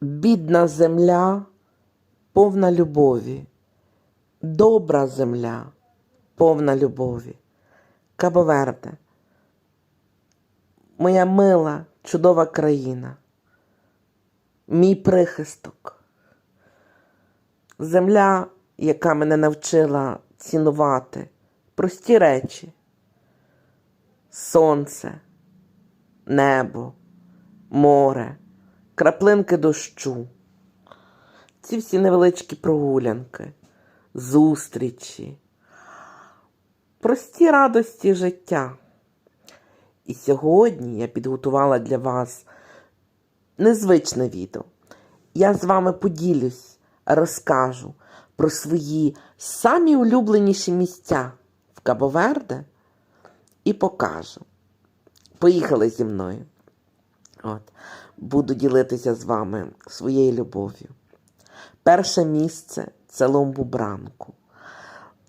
Бідна земля, повна любові, добра земля, повна любові. Кабоверде, моя мила, чудова країна, мій прихисток, земля, яка мене навчила цінувати прості речі, сонце, небо, море, краплинки дощу. Ці всі невеличкі прогулянки, зустрічі, прості радості життя. І сьогодні я підготувала для вас незвичне відео. Я з вами поділюсь, розкажу про свої самі улюбленіші місця в Кабоверде і покажу. Поїхали зі мною. От. Буду ділитися з вами своєю любов'ю. Перше місце це Ломбубранку.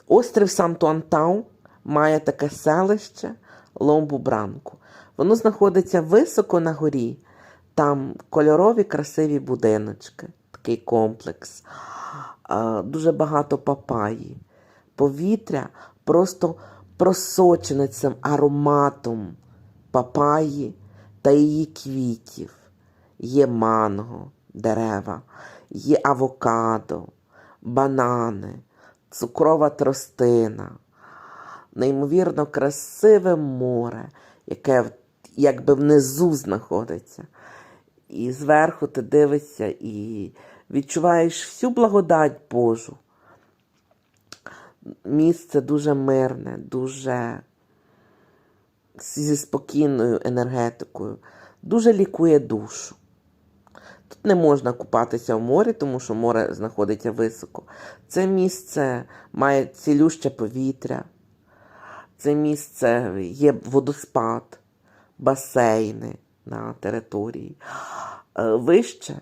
Острів Санту-Антау має таке селище Ломбубранку. Воно знаходиться високо на горі. Там кольорові красиві будиночки, такий комплекс. Дуже багато папаї. Повітря просто просочене цим ароматом папаї та її квітів. Є манго, дерева, є авокадо, банани, цукрова тростина, неймовірно красиве море, яке якби внизу знаходиться. І зверху ти дивишся і відчуваєш всю благодать Божу. Місце дуже мирне, дуже зі спокійною енергетикою, дуже лікує душу. Тут не можна купатися в морі, тому що море знаходиться високо. Це місце має цілюще повітря. Це місце є водоспад, басейни на території. Е, Вище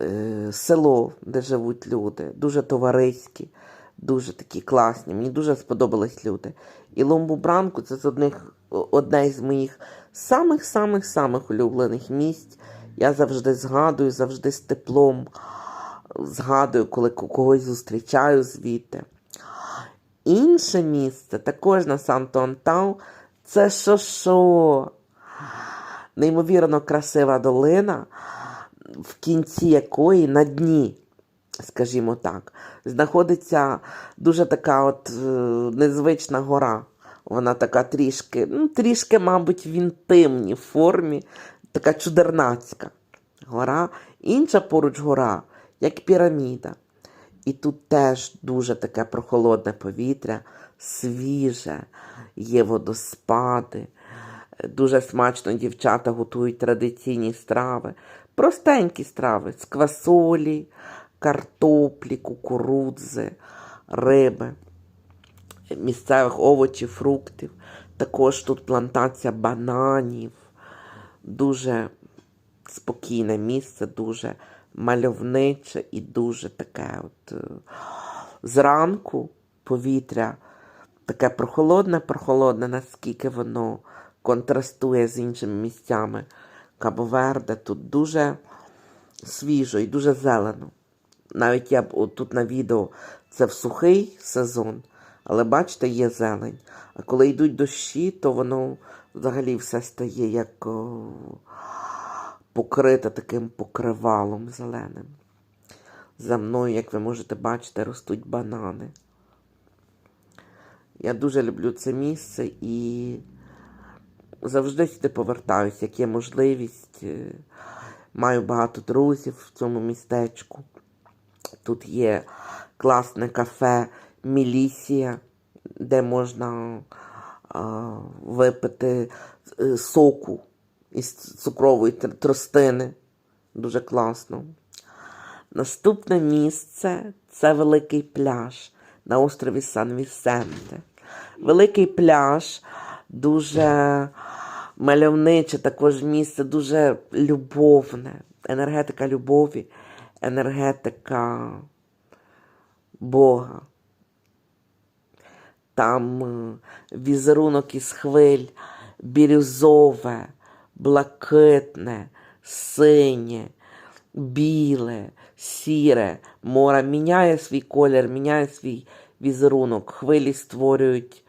е, село, де живуть люди, дуже товариські, дуже такі класні. Мені дуже сподобались люди. І Ломбубранку це з одних, одне з моїх самих-самих-самих улюблених місць. Я завжди згадую, завжди з теплом згадую, коли когось зустрічаю звідти. Інше місце, також на Санто-Антау, це Шошо. Неймовірно красива долина, в кінці якої на дні, скажімо так, знаходиться дуже така от е, незвична гора. Вона така трішки, ну, трішки, мабуть, в інтимній формі, така чудернацька гора. Інша поруч гора, як піраміда. І тут теж дуже таке прохолодне повітря, свіже, є водоспади. Дуже смачно дівчата готують традиційні страви, простенькі страви з квасолі, картоплі, кукурудзи, риби, місцевих овочів, фруктів. Також тут плантація бананів. Дуже спокійне місце, дуже мальовниче і дуже таке от е, зранку повітря таке прохолодне, прохолодне, наскільки воно контрастує з іншими місцями Кабоверде. Тут дуже свіжо і дуже зелено. Навіть я б тут на відео це в сухий сезон, але бачите, є зелень. А коли йдуть дощі, то воно взагалі все стає як покрите таким покривалом зеленим. За мною, як ви можете бачити, ростуть банани. Я дуже люблю це місце і завжди сюди повертаюся, як є можливість. Е, Маю багато друзів в цьому містечку. Тут є класне кафе Мілісія, де можна а, випити е, соку із цукрової тростини. Дуже класно. Наступне місце це великий пляж на острові Сан-Вісенте. Великий пляж дуже мальовниче, також місце дуже любовне. Енергетика любові, енергетика Бога. Там е, візерунок із хвиль бірюзове, блакитне, синє, біле, сіре, море міняє свій колір, міняє свій візерунок. Хвилі створюють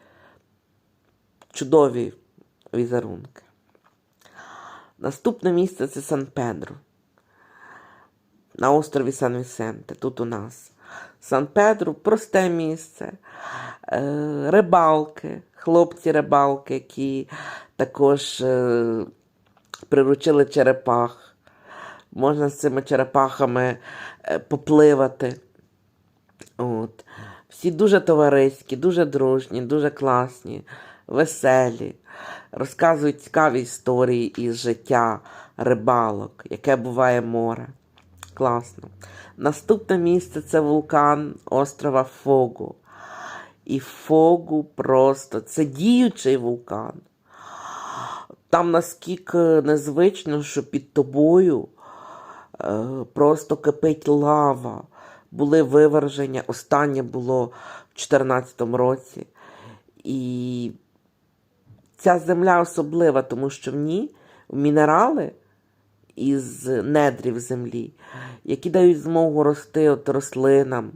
чудові візерунки. Наступне місце це Сан-Педро. На острові Сан-Вісенте, тут у нас. Сан-Педро просте місце. Е, рибалки, хлопці-рибалки, які також е, приручили черепах. Можна з цими черепахами е, попливати. От. Всі дуже товариські, дуже дружні, дуже класні, веселі. Розказують цікаві історії із життя рибалок, яке буває море. Класно. Наступне місце це вулкан острова Фогу. І Фогу просто це діючий вулкан. Там наскільки незвично, що під тобою е, просто кипить лава. Були виверження. Останнє було в 2014 році. І ця земля особлива, тому що в ній мінерали із недрів землі, які дають змогу рости от рослинам.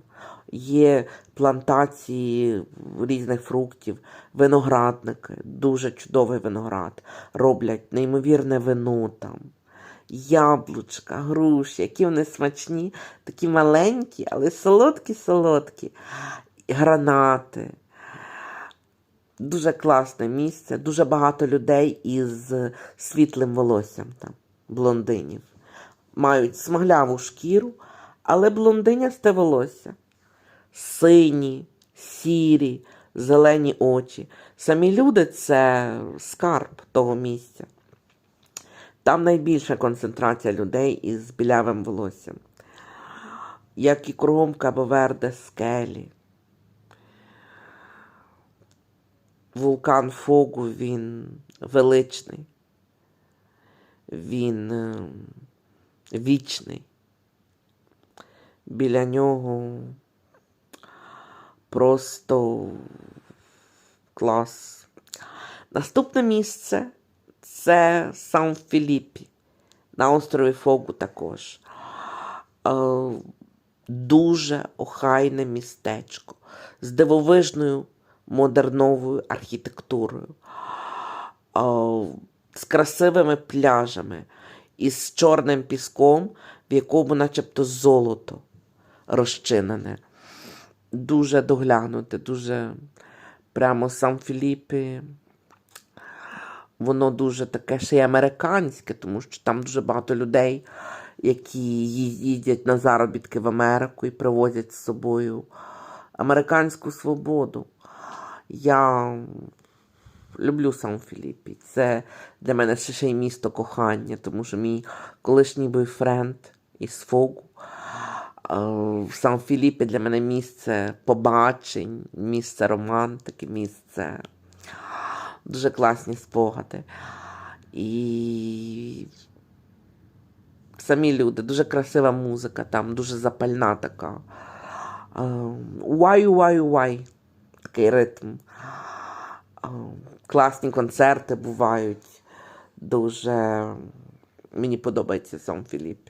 Є плантації різних фруктів, виноградники, дуже чудовий виноград. Роблять неймовірне вино там. Яблучка, груші, які вони смачні, такі маленькі, але солодкі-солодкі. Гранати. Дуже класне місце, дуже багато людей із світлим волоссям там, блондинів. Мають смагляву шкіру, але блондинясте волосся. Сині, сірі, зелені очі. Самі люди це скарб того місця. Там найбільша концентрація людей із білявим волоссям. Як і кругом Кабоверде скелі. Вулкан Фогу він величний. Він е, вічний. Біля нього просто клас. Наступне місце це Сан Філіппі. На острові Фогу також. Е, Дуже охайне містечко з дивовижною модерновою архітектурою, е, з красивими пляжами і з чорним піском, в якому начебто золото розчинене. Дуже доглянуте, дуже прямо сам Філіппі. Воно дуже таке ще й американське, тому що там дуже багато людей, які їздять на заробітки в Америку і привозять з собою американську свободу. Я люблю сам Філіппі. Це для мене ще, ще й місто кохання, тому що мій колишній бойфренд із Фогу. В Сан Філіппі для мене місце побачень, місце романтики, місце дуже класні спогади. І самі люди, дуже красива музика, там дуже запальна така. Уай, уай, уай. Такий ритм. Класні концерти бувають. Дуже мені подобається сам Філіп.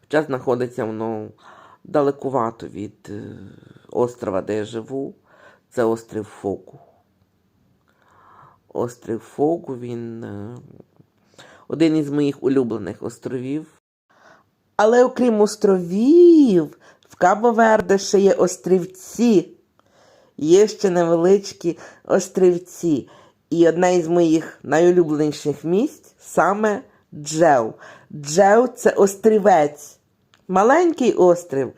Хоча знаходиться воно далекувато від е, острова, де я живу. Це острів Фоку. Острів Фогу, він е, один із моїх улюблених островів. Але окрім островів, в Кабо-Верде ще є острівці. Є ще невеличкі острівці. І одне із моїх найулюбленіших місць саме Джев. Джев це острівець. Маленький острів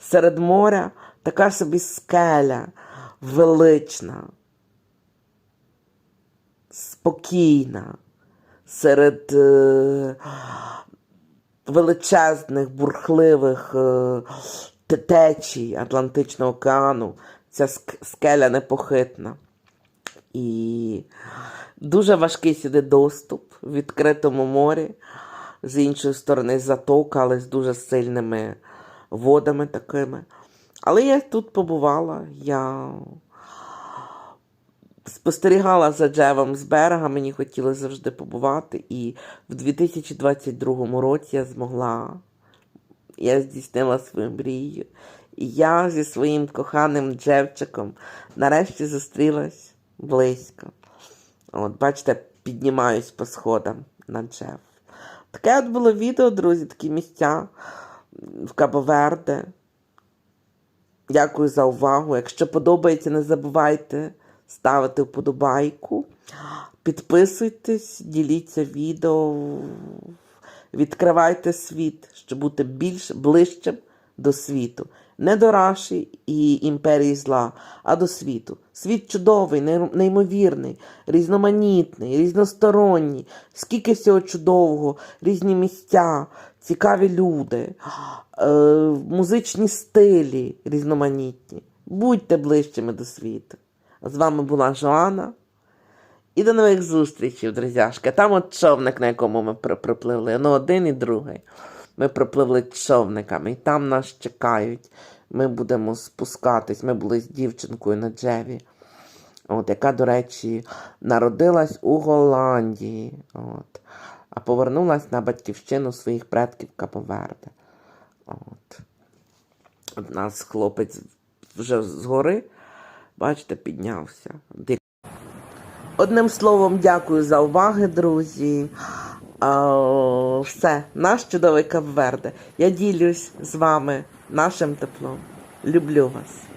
серед моря, така собі скеля, велична спокійна серед е, величезних, бурхливих е, течій Атлантичного океану. Ця скеля непохитна. І дуже важкий сюди доступ в відкритому морі. З іншої сторони затока, але з дуже сильними водами такими. Але я тут побувала, я спостерігала за Джевом з берега, мені хотілося завжди побувати. І в 2022 році я змогла, я здійснила свою мрію. І я зі своїм коханим Джевчиком нарешті зустрілась близько. От, бачите, піднімаюсь по сходам на Джев. Таке от було відео, друзі, такі місця в Кабо-Верде. Дякую за увагу. Якщо подобається, не забувайте ставити вподобайку. Підписуйтесь, діліться відео, відкривайте світ, щоб бути більш ближчим до світу. Не до Раші і імперії зла, а до світу. Світ чудовий, неймовірний, різноманітний, різносторонній. Скільки всього чудового, різні місця, цікаві люди, е, музичні стилі різноманітні. Будьте ближчими до світу. З вами була Жоанна. І до нових зустрічей, друзяшки. Там от човник, на якому ми припливли. Ну, один і другий. Ми припливли човниками, і там нас чекають. Ми будемо спускатись. Ми були з дівчинкою на Джеві, от, яка, до речі, народилась у Голландії. От, а повернулась на батьківщину своїх предків Каповерде. От. От нас хлопець вже згори, бачите, піднявся. Одним словом, дякую за уваги, друзі. А, все, наш чудовий Капверде. Я ділюсь з вами нашим теплом. Люблю вас.